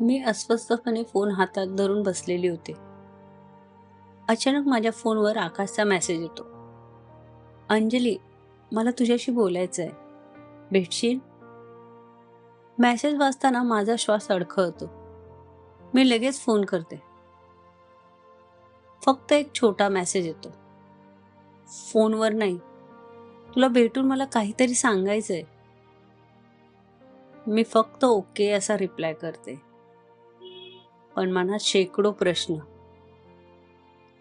मी अस्वस्थपणे phone हातात धरून बसलेली होते. अचानक माझ्या फोनवर आकाशचा मेसेज येतो. अंजली मला तुझ्याशी बोलायचं आहे भेटशील? मेसेज वाचताना माझा श्वास अडखळतो. मी लगेच फोन करते. फक्त एक छोटा मेसेज येतो. फोनवर नाही. तुला भेटून मला काहीतरी सांगायचं आहे मी फक्त ओके असा रिप्लाय करते. पण मनात शेकडो प्रश्न.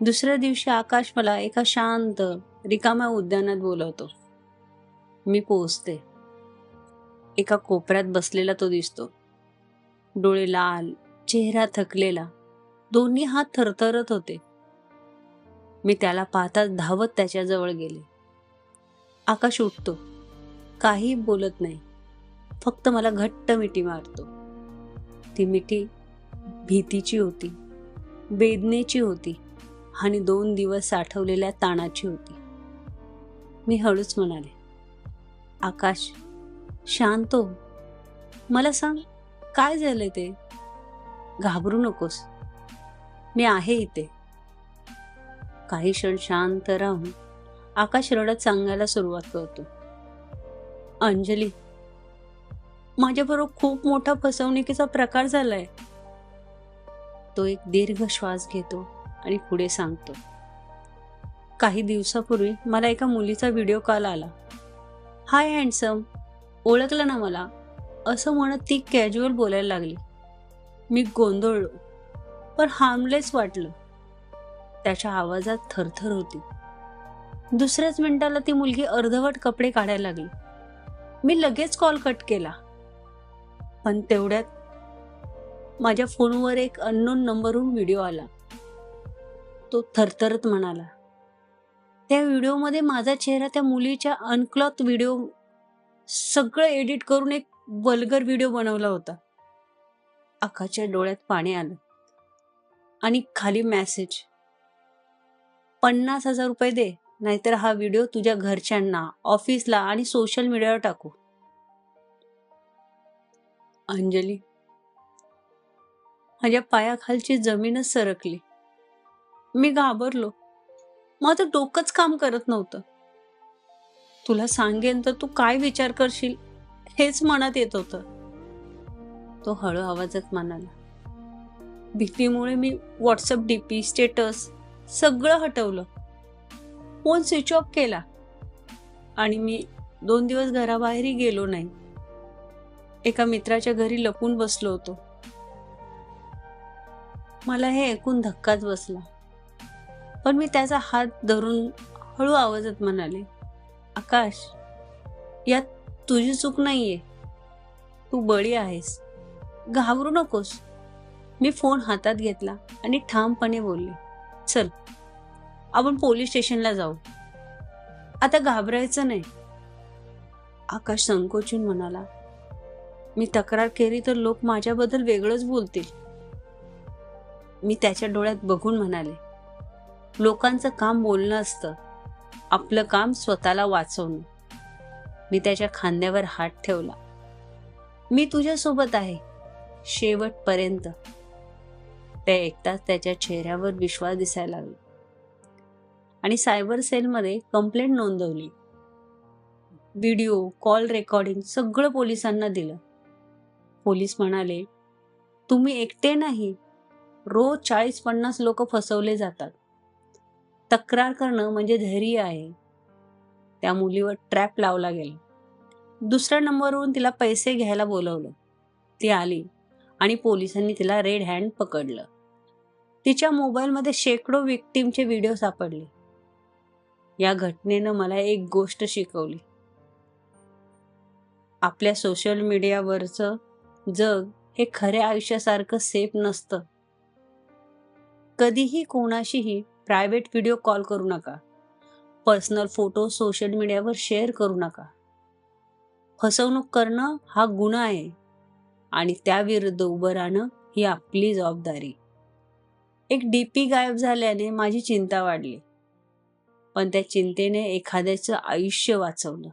दुसऱ्या दिवशी आकाश मला एका शांत रिकाम्या उद्यानात बोलवतो. मी पोहोचते. एका कोपऱ्यात बसलेला तो दिसतो. डोळे लाल चेहरा थकलेला. दोन्ही हात थरथरत होते. मी त्याला पाहताच धावत त्याच्याजवळ गेले. आकाश उठतो. काही बोलत नाही. फक्त मला घट्ट मिठी मारतो. ती मिठी भीतीची होती वेदनेची होती आणि दोन दिवस साठवलेल्या ताणाची होती. मी हळूच म्हणाले आकाश शांत हो. मला सांग काय झालंय ते? घाबरू नकोस. मी आहे इथे. काही क्षण शांत राहून आकाश रडत सांगायला सुरुवात करतो. अंजली माझ्याबरोबर खूप मोठा फसवणुकीचा प्रकार झालाय. तो एक दीर्घ श्वास घेतो आणि पुढे सांगतो. काही दिवसापूर्वी मला एका मुलीचा व्हिडिओ कॉल आला. Hi handsome. ओळखलं ना मला? असं म्हणत ती कॅज्युअल बोलायला लागली. मी गोंधळलो. पण हार्मलेस वाटलं. त्याच्या आवाजात थरथर होती. दुसऱ्याच मिनिटाला ती मुलगी अर्धवट कपडे काढायला लागली. मी लगेच कॉल कट केला. पण तेवढ्यात माझ्या फोनवर एक अननोन नंबरहून व्हिडिओ आला. तो थरथरत म्हणाला त्या व्हिडिओमध्ये माझा चेहरा त्या मुलीच्या अनक्लॉथ व्हिडिओ सगळं एडिट करून एक वल्गर व्हिडिओ बनवला होता. आकाच्या डोळ्यात पाणी आलं आणि खाली मेसेज पन्नास हजार रुपये दे नाहीतर हा व्हिडिओ तुझ्या घरच्यांना ऑफिसला आणि सोशल मीडियावर टाकू. अंजली माझ्या पायाखालची जमीनच सरकली. मी घाबरलो. माझं डोकंच काम करत नव्हतं. तुला सांगेन तर तू काय विचार करशील हेच मनात येत होतं. तो हळू आवाजात म्हणाला. भीतीमुळे मी व्हॉट्सअप डीपी स्टेटस सगळं हटवलं. फोन स्विच ऑफ केला. आणि मी दोन दिवस घराबाहेरही गेलो नाही. एका मित्राच्या घरी लपून बसलो होतो. मला हे ऐकून धक्काच बसला. पण मी त्याचा हात धरून हळू आवाजात म्हणाले आकाश यात तुझी चूक नाहीये. तू बळी आहेस. घाबरू नकोस. मी फोन हातात घेतला आणि ठामपणे बोलले चल आपण पोलीस स्टेशनला जाऊ. आता घाबरायचं नाही. आकाश संकोचून म्हणाला मी तक्रार केली तर लोक माझ्याबद्दल वेगळंच बोलतील. मी त्याच्या डोळ्यात बघून म्हणाले लोकांचं काम बोलणं असतं. आपलं काम स्वतःला वाचवणं. मी त्याच्या खांद्यावर हात ठेवला. मी तुझ्यासोबत आहे शेवटपर्यंत. ते ऐकताच त्याच्या चेहऱ्यावर विश्वास दिसायला लागला. आणि सायबर सेलमध्ये कंप्लेंट नोंदवली. व्हिडिओ कॉल रेकॉर्डिंग सगळं पोलिसांना दिलं. पोलीस म्हणाले तुम्ही एकटे नाही रोज चाळीस पन्नास लोक फसवले जातात. तक्रार करणं म्हणजे धैर्य आहे. त्या मुलीवर ट्रॅप लावला गेला. दुसऱ्या नंबरवरून तिला पैसे घ्यायला बोलवलं. ती आली आणि पोलिसांनी तिला रेड हँड पकडलं. तिच्या मोबाईलमध्ये शेकडो विक्टीमचे व्हिडिओ सापडले. या घटनेनं मला एक गोष्ट शिकवली. आपल्या सोशल मीडियावरचं जग हे खऱ्या आयुष्यासारखं सेफ नसतं. कधीही कोणाशीही प्रायव्हेट व्हिडिओ कॉल करू नका. पर्सनल फोटो सोशल मीडियावर शेअर करू नका. फसवणूक करणं हा गुन्हा आहे. आणि त्याविरुद्ध उभं राहणं ही आपली जबाबदारी. एक डीपी गायब झाल्याने माझी चिंता वाढली. पण त्या चिंतेने एखाद्याचं आयुष्य वाचवलं.